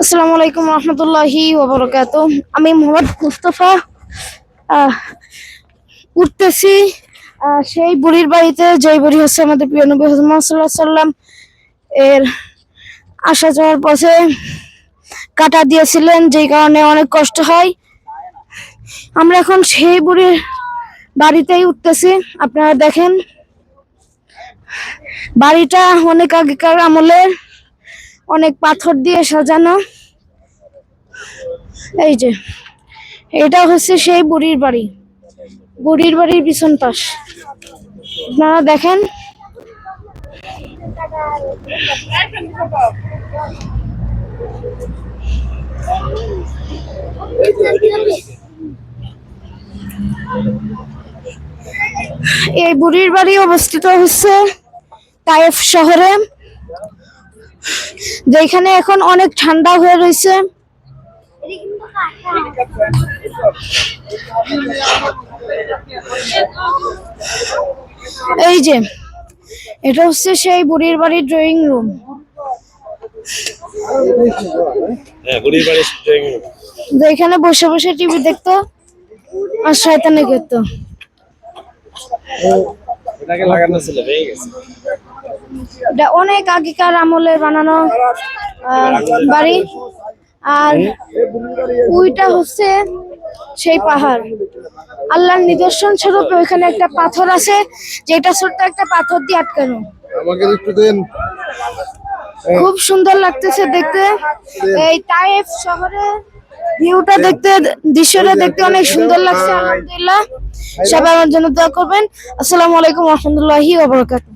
আসসালামু আলাইকুম রহমতুল্লাহি ওবরকাত আমি মোহাম্মদ মুস্তফা উঠতেছি সেই বুড়ির বাড়িতে। যেই বুড়ি হচ্ছে আমাদের প্রিয় নবী আলাইহি সাল্লাম এর আসা যাওয়ার পথে কাটা দিয়েছিলেন, যেই কারণে অনেক কষ্ট হয়। আমরা এখন সেই বুড়ির বাড়িতেই উঠতেছি। আপনারা দেখেন, বাড়িটা অনেক আগেকার আমলের। অনেক পাথর দিয়ে সাজানো। এই যে, এটা হচ্ছে সেই বুড়ির বাড়ি। বুড়ির বাড়ির পিছন পাশ। আপনারা দেখেন। এই বুড়ির বাড়ি অবস্থিত হচ্ছে তায়েফ শহরে। যেখানে এখন অনেক ঠান্ডা হয়ে রয়েছে। এই যে এটা হচ্ছে সেই বুড়ির বাড়ির ড্রয়িং রুম যেখানে বসে বসে টিভি দেখতো আর শয়তানি করতো এটাকে লাগানো ছিল গেছে। এটা অনেক আগেকার আমলে বানানো বাড়ি। আর ওইটা হচ্ছে সেই পাহাড়। আল্লাহর নিদর্শন স্বরূপ ওইখানে একটা পাথর আছে যেটা ছোট্ট একটা পাথর দিয়ে আটকানো। আমাকে একটু দেন। খুব সুন্দর লাগতেছে দেখতে। এই তাইফ শহরে ভিউটা দেখতে দৃশ্যটা দেখতে অনেক সুন্দর লাগছে আলহামদুলিল্লাহ। সবাই আমার জন্য দোয়া করবেন। আসসালামু আলাইকুম রহমতুল্লাহি ওয়া বারাকাতুহু।